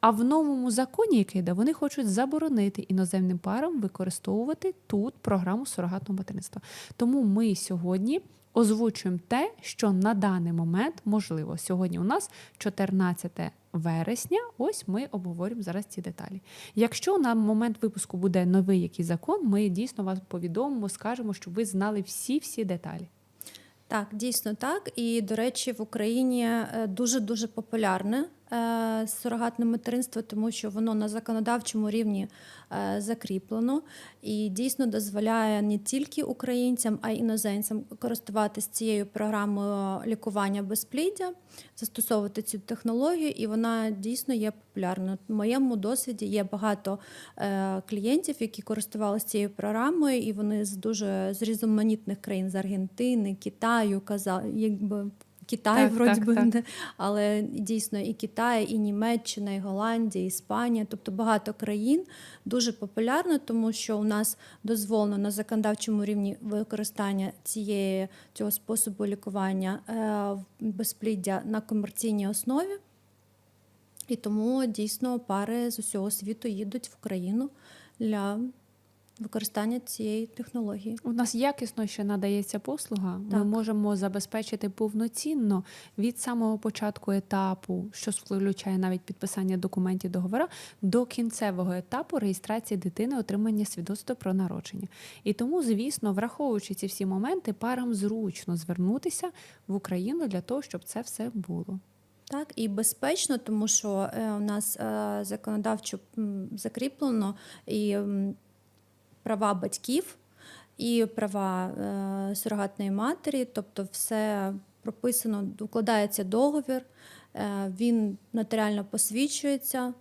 А в новому законі, який йде, вони хочуть заборонити іноземним парам використовувати тут програму сурогатного материнства. Тому ми сьогодні озвучуємо те, що на даний момент можливо. Сьогодні у нас 14 вересня. Ось ми обговорюємо зараз ці деталі. Якщо на момент випуску буде новий який закон, ми дійсно вас повідомимо, скажемо, щоб ви знали всі-всі деталі. Так, дійсно так. І, до речі, в Україні дуже дуже популярне сурогатне материнство, тому що воно на законодавчому рівні е, закріплено і дійсно дозволяє не тільки українцям, а й іноземцям користуватися цією програмою лікування безпліддя, застосовувати цю технологію, і вона дійсно є популярною. В моєму досвіді є багато е, клієнтів, які користувалися цією програмою, і вони з дуже з різноманітних країн з Аргентини, Китаю, казали, якби. Китай, Так, вроді так, би, так. але дійсно і Китай, і Німеччина, і Голландія, і Іспанія, тобто багато країн дуже популярно, тому що у нас дозволено на законодавчому рівні використання цієї цього способу лікування е, безпліддя на комерційній основі. І тому дійсно пари з усього світу їдуть в Україну для використання цієї технології. У нас якісно ще надається послуга. Ми можемо забезпечити повноцінно від самого початку етапу, що включає навіть підписання документів договора, до кінцевого етапу реєстрації дитини, отримання свідоцтва про народження. І тому, звісно, враховуючи ці всі моменти, парам зручно звернутися в Україну для того, щоб це все було. Так, і безпечно, тому що е, у нас е, законодавчо закріплено і права батьків, і права е, сурогатної матері, тобто все прописано, укладається договір, е, він нотаріально посвідчується.